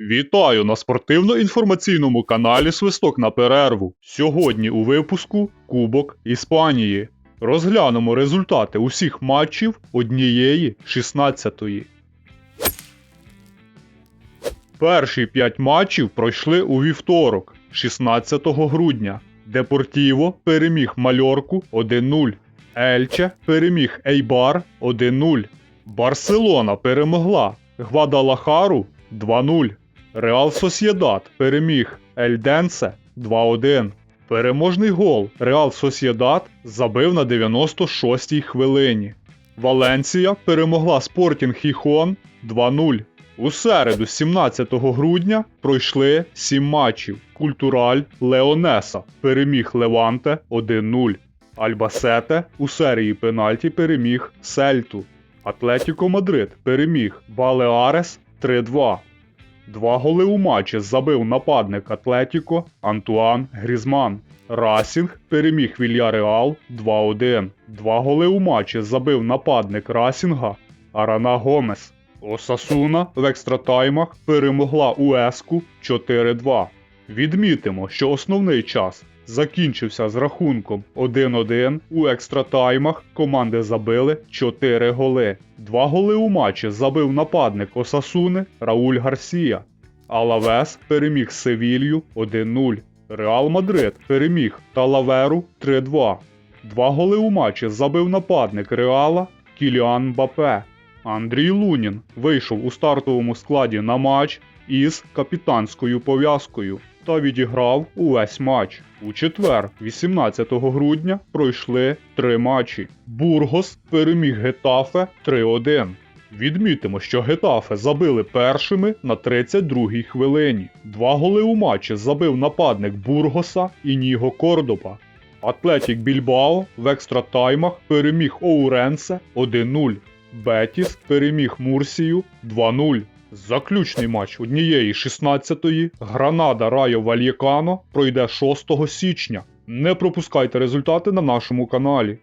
Вітаю на спортивно-інформаційному каналі Свисток на перерву. Сьогодні у випуску Кубок Іспанії. Розглянемо результати усіх матчів однієї 16-ї. Перші 5 матчів пройшли у вівторок, 16 грудня. Депортіво переміг Мальорку 1-0. Ельче переміг Ейбар 1-0. Барселона перемогла Гвадалахару 2-0. Реал Сосєдат переміг Ельденсе 2-1. Переможний гол Реал Сосєдат забив на 96-й хвилині. Валенсія перемогла Спортінг Хіхон 2-0. У середу, 17 грудня, пройшли 7 матчів. Культураль Леонеса переміг Леванте 1-0. Альбасете у серії пенальті переміг Сельту. Атлетіко Мадрид переміг Балеарес 3-2. Два голи у матчі забив нападник Атлетіко Антуан Грізман. Расінг переміг Вільяреал 2-1. Два голи у матчі забив нападник Расінга Арана Гомес. Осасуна в екстратаймах перемогла Уеску 4-2. Відмітимо, що основний час закінчився з рахунком 1-1. У екстратаймах команди забили 4 голи. Два голи у матчі забив нападник Осасуни Рауль Гарсія. Алавес переміг Севілью 1-0. Реал Мадрид переміг Талаверу 3-2. Два голи у матчі забив нападник Реала Кіліан Мбапе. Андрій Лунін вийшов у стартовому складі на матч із капітанською пов'язкою та відіграв увесь матч. У четвер, 18 грудня, пройшли три матчі. Бургос переміг Гетафе 3-1. Відмітимо, що Гетафе забили першими на 32-й хвилині. Два голи у матчі забив нападник Бургоса і Ніго Кордоба. Атлетік Більбао в екстратаймах переміг Оуренсе 1-0. Бетіс переміг Мурсію 2-0. Заключний матч однієї 16-ї Гранада Райо Вальєкано пройде 6 січня. Не пропускайте результати на нашому каналі.